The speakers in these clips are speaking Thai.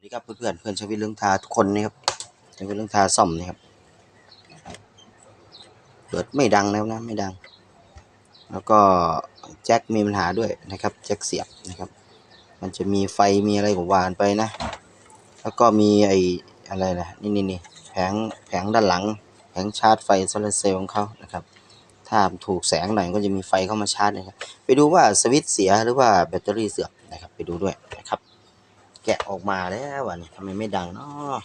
สวัสดีครับเพื่อนๆเพื่อนชวิตเรื่องทาทุกคนนะครับชวิตเรื่องทาซ่อมนะครับเปิดไม่ดังแล้วนะไม่ดัง แล้วก็แจ็คมีปัญหาด้วยนะครับแจ็คเสียบนะครับ มันจะมีไฟมีอะไรของวานไปนะ แล้วก็มีไออะไรนะนี่นี่นี่แผงแผงด้านหลัง แผงชาร์จไฟโซลาร์เซลล์ของเขานะครับ ถ้าถูกแสงหน่อยก็จะมีไฟเข้ามาชาร์จนะครับไปดูว่าสวิตช์เสียหรือว่าแบตเตอรี่เสื่อมนะครับไปดูด้วยะครับแกะออกมาแล้ววันนี้ทำไมไม่ดังเนาะ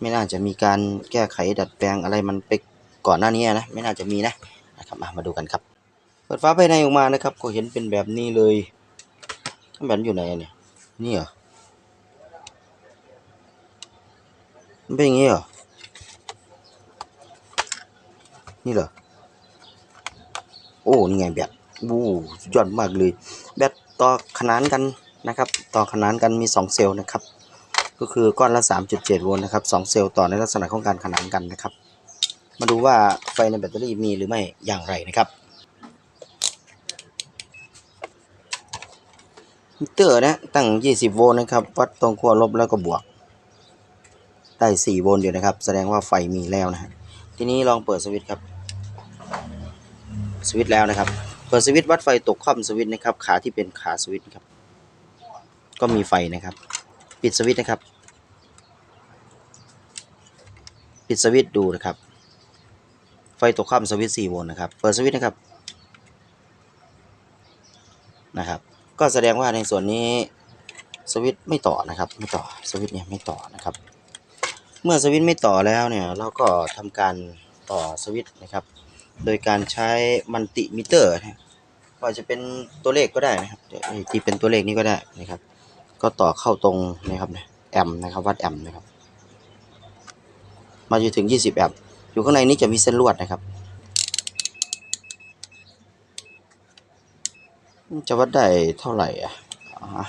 ไม่น่าจะมีการแก้ไขดัดแปลงอะไรมันไปก่อนหน้านี้นะ ไม่น่าจะมีนะนะครับมามาดูกันครับ เปิดฝาภายในออกมานะครับ ก็เห็นเป็นแบบนี้เลยแบตอยู่ไหนเนี่ยนี่เหรอมันเป็นอย่างนี้เหรอนี่เหรอโอ้นี่ไงแบตวู้ยอดมากเลย แบตต่อขนานกัน นะครับ ต่อขนานกันมี 2 เซลล์นะครับ ก็คือก้อนละ 3.7 โวลต์นะครับ2เซลล์ต่อในลักษณะของการขนานกันนะครับ มาดูว่าไฟในแบตเตอรี่มีหรือไม่อย่างไรนะครับมิเตอร์นะตั้ง 20 โวลต์นะครับวัดตรงขั้วลบแล้วก็บวก ได้ 4 โวลต์อยู่นะครับ แสดงว่าไฟมีแล้วนะฮะทีนี้ลองเปิดสวิตช์ครับ สวิตช์แล้วนะครับ เปิดสวิตช์วัดไฟตกคว่ำสวิตช์นะครับ ขาที่เป็นขาสวิตช์ครับ ก็มีไฟนะครับ ปิดสวิตช์นะครับ ปิดสวิตช์ดูนะครับ ไฟตกคว่ำสวิตช์4โวลต์นะครับ เปิดสวิตช์นะครับ นะครับ ก็แสดงว่าในส่วนนี้สวิตช์ไม่ต่อนะครับ ไม่ต่อสวิตช์เนี่ยไม่ต่อนะครับ เมื่อสวิตช์ไม่ต่อแล้วเนี่ยเราก็ทำการต่อสวิตช์นะครับ โดยการใช้มัลติมิเตอร์นะก็จะเป็นตัวเลขก็ได้นะครับเดี๋ยวที่เป็นตัวเลขนี้ก็ได้นะครับ ก็ต่อเข้าตรงนะครับนะแอมนะครับวัดแอมนะครับ มาจนถึง 20 แอมอยู่ข้างในนี้จะมีเส้นลวดนะครับ จะวัดได้เท่าไหร่อะอะ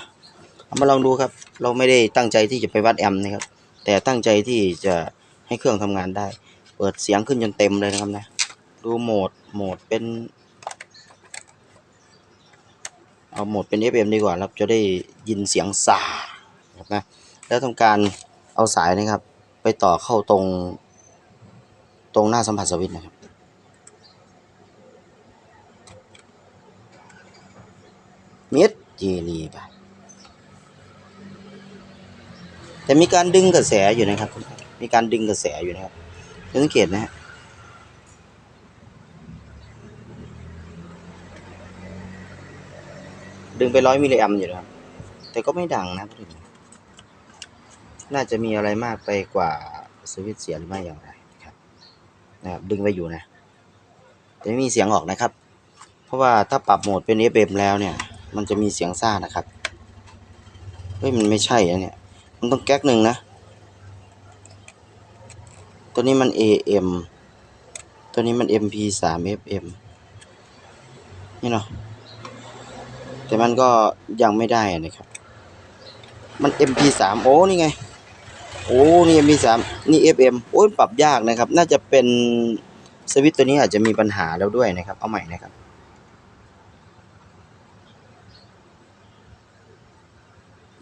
เอามาลองดูครับ เราไม่ได้ตั้งใจที่จะไปวัดแอมนะครับ แต่ตั้งใจที่จะให้เครื่องทำงานได้ เปิดเสียงขึ้นจนเต็มเลยนะครับนะ ดูโหมด โหมดเป็น เอาโหมดเป็น FM ดีกว่าครับจะได้ยินเสียงสาครับนะแล้วทำการเอาสายนะครับ ไปต่อเข้าตรง ตรงหน้าสัมผัสสวิตช์นะครับมิดเจีรีไปแต่มีการดึงกระแสอยู่นะครับ มีการดึงกระแสอยู่นะครับสังเกตนะฮะ งไปร้อยมิลลิแอมอยู่นะครับ แต่ก็ไม่ดังนะพูดถึงน่าจะมีอะไรมากไปกว่าสวิตเสียหรือไม่อย่างไรนะครับนะครับ ดึงไปอยู่นะ แต่ไม่มีเสียงออกนะครับ เพราะว่าถ้าปรับโหมดเป็น FM แล้วเนี่ย มันจะมีเสียงซ่านะครับเฮ้ยมันไม่ใช่อะเนี่ย มันต้องแก๊กหนึ่งนะ ตัวนี้มัน AM ตัวนี้มัน MP3 FM นี่เนาะ แต่มันก็ยังไม่ได้นะครับ มัน MP3 โอ้นี่ไง โอ้นี่ MP3 นี่ FM โอ้ยปรับยากนะครับ น่าจะเป็นสวิตตัวนี้อาจจะมีปัญหาแล้วด้วยนะครับ เอาใหม่นะครับ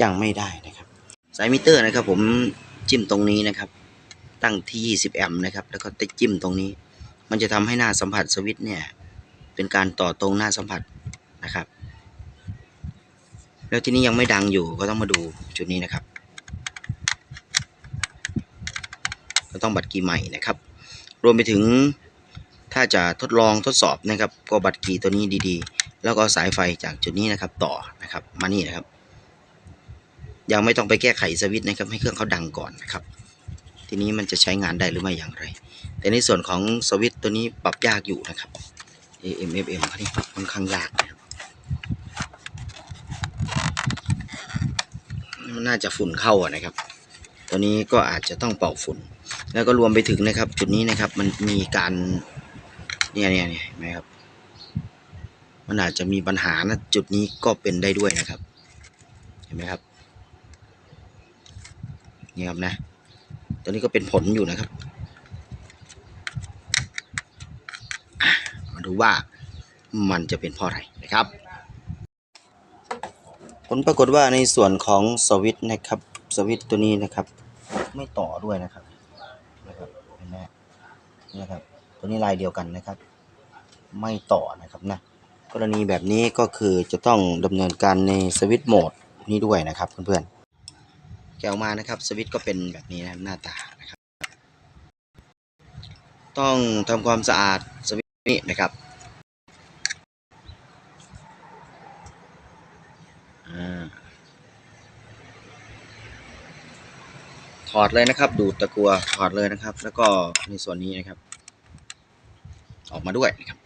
ยังไม่ได้นะครับ สายมิเตอร์นะครับผมจิ้มตรงนี้นะครับ ตั้งที่ 20 แอมป์นะครับ แล้วก็ติจิ้มตรงนี้ มันจะทำให้หน้าสัมผัสสวิตช์เนี่ย เป็นการต่อตรงหน้าสัมผัสนะครับ แล้วที่นี้ยังไม่ดังอยู่ก็ต้องมาดูจุดนี้นะครับ ก็ต้องบัตรกีใหม่นะครับ รวมไปถึงถ้าจะทดลองทดสอบนะครับ ก็บัตรกีตัวนี้ดีๆ แล้วก็สายไฟจากจุดนี้นะครับต่อนะครับมานี่นะครับ ยังไม่ต้องไปแก้ไขสวิตช์นะครับให้เครื่องเขาดังก่อนนะครับ ทีนี้มันจะใช้งานได้หรือไม่อย่างไร แต่ในส่วนของสวิตช์ตัวนี้ปรับยากอยู่นะครับ AM FM เขานี่ปรับค่อนข้างยากนะครับ มันน่าจะฝุ่นเข้าอะนะครับ ตัวนี้ก็อาจจะต้องเป่าฝุ่น แล้วก็รวมไปถึงนะครับ จุดนี้นะครับ มันมีการเนี่ยเนี่ยเนี่ยเห็นไหมครับ มันอาจจะมีปัญหานะจุดนี้ก็เป็นได้ด้วยนะครับ เห็นไหมครับนี่ครับนะ ตัวนี้ก็เป็นผลอยู่นะครับมาดูว่ามันจะเป็นเพราะอะไรนะครับ ผลปรากฏว่าในส่วนของสวิตนะครับสวิตตัวนี้นะครับ ไม่ต่อด้วยนะครับนะครับเห็นไหมนี่นะครับ ตัวนี้ลายเดียวกันนะครับ ไม่ต่อนะครับนะกรณีแบบนี้ก็คือจะต้องดำเนินการในสวิตโหมดนี้ด้วยนะครับเพื่อนๆแกะออกมานะครับสวิตก็เป็นแบบนี้นะหน้าตานะครับ ต้องทำความสะอาดสวิตนี้นะครับอ่า ถอดเลยนะครับ ดูดตะกัวถอดเลยนะครับ แล้วก็ในส่วนนี้นะครับ ออกมาด้วยนะครับ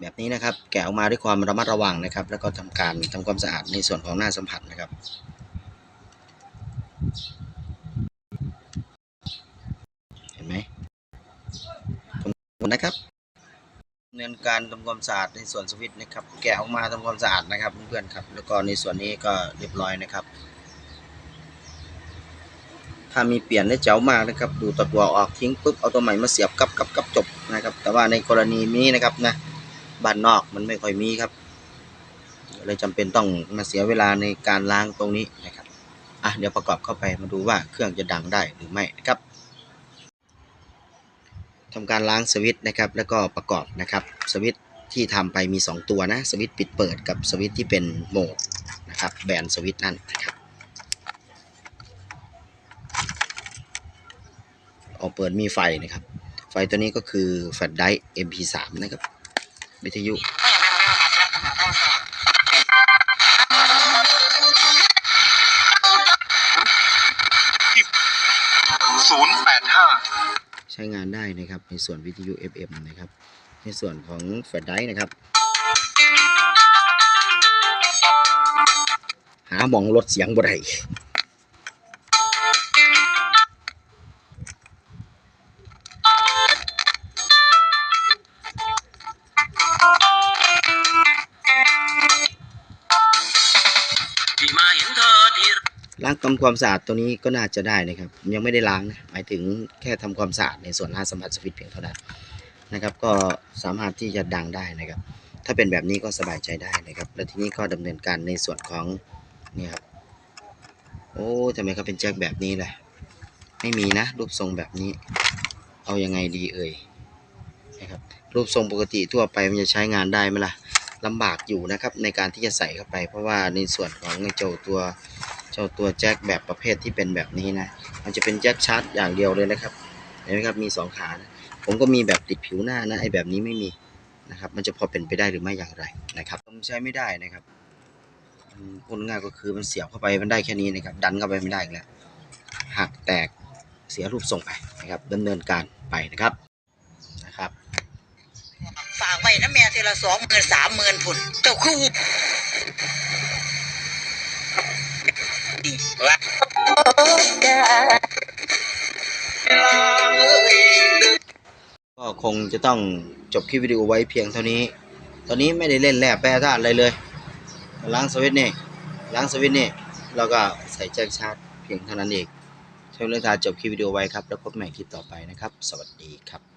แบบนี้นะครับ แกะออกมาด้วยความระมัดระวังนะครับ แล้วก็ทำการทำความสะอาดในส่วนของหน้าสัมผัสนะครับเห็นไหมขอบคุณนะครับ เนินการทำความสะอาดในส่วนสวิตช์นะครับ แกะออกมาทำความสะอาดนะครับเพื่อนๆครับ แล้วก็ในส่วนนี้ก็เรียบร้อยนะครับ ถ้ามีเปลี่ยนได้เจ๋วมากนะครับ ดูตะกัวออกทิ้งปุ๊บเอาตัวใหม่มาเสียบกับกับกับจบนะครับ แต่ว่าในกรณีนี้นะครับนะบ้านนอกมันไม่ค่อยมีครับเลยจำเป็นต้องมาเสียเวลาในการล้างตรงนี้นะครับอะเดี๋ยวประกอบเข้าไปมาดูว่าเครื่องจะดังได้หรือไม่นะครับ ทำการล้างสวิตช์นะครับ แล้วก็ประกอบนะครับสวิตช์ที่ทำไปมี 2 ตัวนะสวิตช์ปิดเปิดกับสวิตช์ที่เป็นโหมดนะครับแบนสวิตช์นั่นนะครับออกเปิดมีไฟนะครับ ไฟตัวนี้ก็คือแฟลชไดร์ MP3 นะครับวิทยุศูนย์แปดห้า ใช้งานได้นะครับ ในส่วนวิทยุ FM นะครับ ในส่วนของแฟลชไดร์นะครับ หาหมองลดเสียงบ่ได้ ทำความสะอาดตัวนี้ก็น่าจะได้นะครับ ยังไม่ได้ล้างนะหมายถึงแค่ทำความสะอาดในส่วนหน้าสัมผัสสวิตช์เพียงเท่านั้นนะครับ ก็สามารถที่จะดังได้นะครับ ถ้าเป็นแบบนี้ก็สบายใจได้นะครับ แล้วทีนี้ก็ดำเนินการในส่วนของนี่ครับโอ้ทำไมเขาเป็นแจ็คแบบนี้ล่ะไม่มีนะ รูปทรงแบบนี้ เอายังไงดีเอ่ยนะครับ รูปทรงปกติทั่วไปมันจะใช้งานได้ไหมล่ะลำบากอยู่นะครับในการที่จะใส่เข้าไป เพราะว่าในส่วนของเจ้าตัว เจ้าตัวแจ็คแบบประเภทที่เป็นแบบนี้นะ มันจะเป็นแจ็คชาร์จอย่างเดียวเลยนะครับ เห็นไหมครับ มีสองขานะผมก็มีแบบติดผิวหน้านะ ไอแบบนี้ไม่มีนะครับ มันจะพอเป็นไปได้หรือไม่อย่างไรนะครับมันใช้ไม่ได้นะครับอืมพูดง่ายก็คือมันเสียบเข้าไปมันได้แค่นี้นะครับ ดันเข้าไปไม่ได้อีกแล้วหักแตกเสียรูปทรงไปนะครับดำเนินการไปนะครับนะครับ ฝากไว้นะแม่เทละสองหมื่นสามหมื่นผุนเจ้าคู่ ก็คงจะต้องจบคลิปวิดีโอไว้เพียงเท่านี้ ตอนนี้ไม่ได้เล่นแร่แปรธาตุอะไรเลย ล้างสวิตช์นี่ ล้างสวิตช์นี่แล้วก็ใส่แจ็คชาร์จเพียงเท่านั้นเองใช้เวลาจบคลิปวิดีโอไว้ครับ แล้วพบใหม่คลิปต่อไปนะครับ สวัสดีครับ